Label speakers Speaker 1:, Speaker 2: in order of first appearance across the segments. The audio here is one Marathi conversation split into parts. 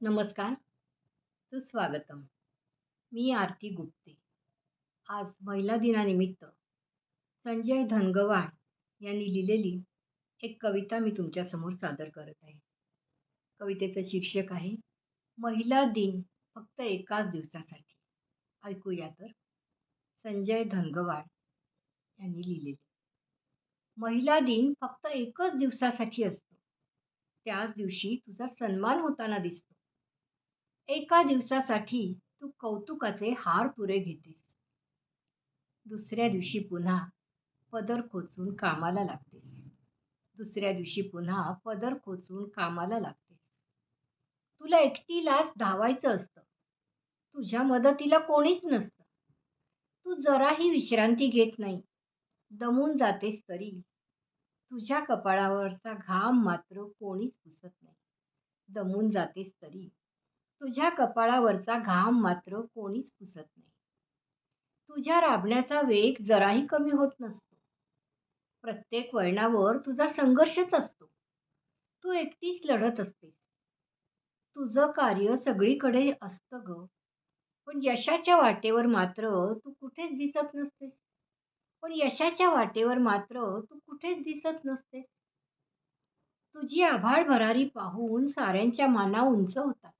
Speaker 1: नमस्कार, सुस्वागतम. मी आरती गुप्ते. आज महिला दिनानिमित्त संजय धनगवाड यांनी लिहिलेली एक कविता मी तुमच्यासमोर सादर करत आहे. कवितेचं शीर्षक आहे महिला दिन फक्त एकाच दिवसासाठी. ऐकूया तर. संजय धनगवाड यांनी लिहिलेली महिला दिन फक्त एकच दिवसासाठी असतो. त्याच दिवशी तुझा सन्मान होताना दिसतो. एका दिवसासाठी तू कौतुकाचे हार पुरे घेतेस. दुसऱ्या दिवशी पुन्हा पदर खोचून कामाला लागतेस. दुसऱ्या दिवशी पुन्हा पदर खोचून कामाला लागतेस. तुला एकटीलाच धावायचं असतं. तुझ्या मदतीला कोणीच नसतं. तू जराही विश्रांती घेत नाही. दमून जातेस तरी तुझ्या कपाळावरचा घाम मात्र कोणीच पुसत नाही. दमून जातेस तरी तुझ्या कपाळावरचा घाम मात्र कोणीच पुसत नाही. तुझ्या राबण्याचा वेग जराही कमी होत नसतो. प्रत्येक वळणावर तुझा संघर्षच असतो. तू एकटीच लढत असतेस. तुझं कार्य सगळीकडे असतं गं, पण यशाच्या वाटेवर मात्र तू कुठेच दिसत नसतेस. पण यशाच्या वाटेवर मात्र तू कुठेच दिसत नसतेस. तुझी आभाळ भरारी पाहून साऱ्यांच्या माना उंच होतात.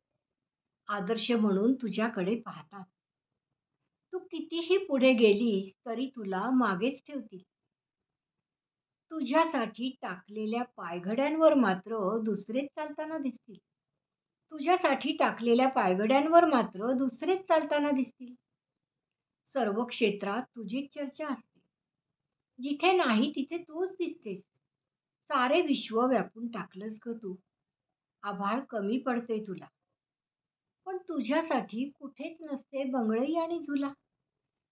Speaker 1: आदर्श म्हणून तुझ्याकडे पाहतात. तू कितीही पुढे गेलीस तरी तुला मागेच ठेवतील. तुझ्यासाठी टाकलेल्या पायघड्यांवर मात्र दुसरेच चालताना दिसतील. तुझ्यासाठी टाकलेल्या पायघड्यांवर मात्र दुसरेच चालताना दिसतील. सर्व क्षेत्रात तुझीच चर्चा असते. जिथे नाही तिथे तूच दिसतेस. सारे विश्व व्यापून टाकलंस ग तू. आभाळ कमी पडते तुला. तुझ्यासाठी कुठेच नसते बंगळई आणि झुला.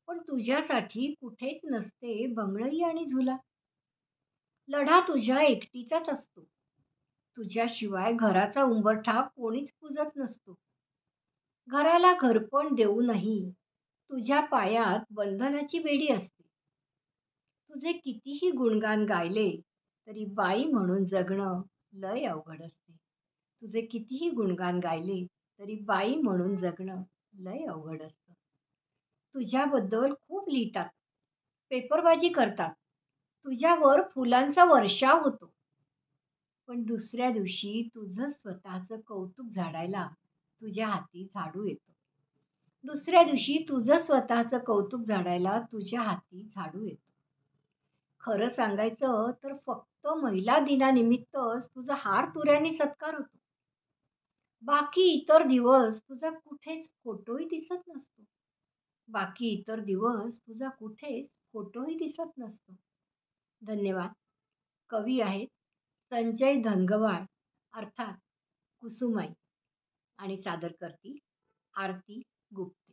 Speaker 1: पण तुझ्यासाठी कुठेच नसते बंगळई आणि झुला. लढा तुझ्या एकटीचाच असतो. तुझ्याशिवाय घराचा उंबरठा कोणीच पुजत नसतो. घराला घरपण देऊनही तुझ्या पायात बंधनाची बेडी असते. तुझे कितीही गुणगान गायले तरी बाई म्हणून जगणं लय अवघड असते. तुझे कितीही गुणगान गायले तरी बाई म्हणून जगणं लय अवघड असतं. तुझ्याबद्दल खूप लिहितात. पेपरबाजी करतात. तुझ्यावर फुलांचा वर्षाव होतो. पण दुसऱ्या दिवशी तुझं स्वतःचं कौतुक झाडायला तुझ्या हाती झाडू येतो. दुसऱ्या दिवशी तुझं स्वतःचं कौतुक झाडायला तुझ्या हाती झाडू येतो. खरं सांगायचं तर फक्त महिला दिनानिमित्तच तुझा हार तुऱ्याने सत्कार होतो. बाकी इतर दिवस तुझा कुठेच फोटोही दिसत नसतो. बाकी इतर दिवस तुझा कुठेच फोटोही दिसत नसतो. धन्यवाद. कवी आहेत संजय धनगवाळ अर्थात कुसुमाई आणि सादर करती आरती गुप्ते.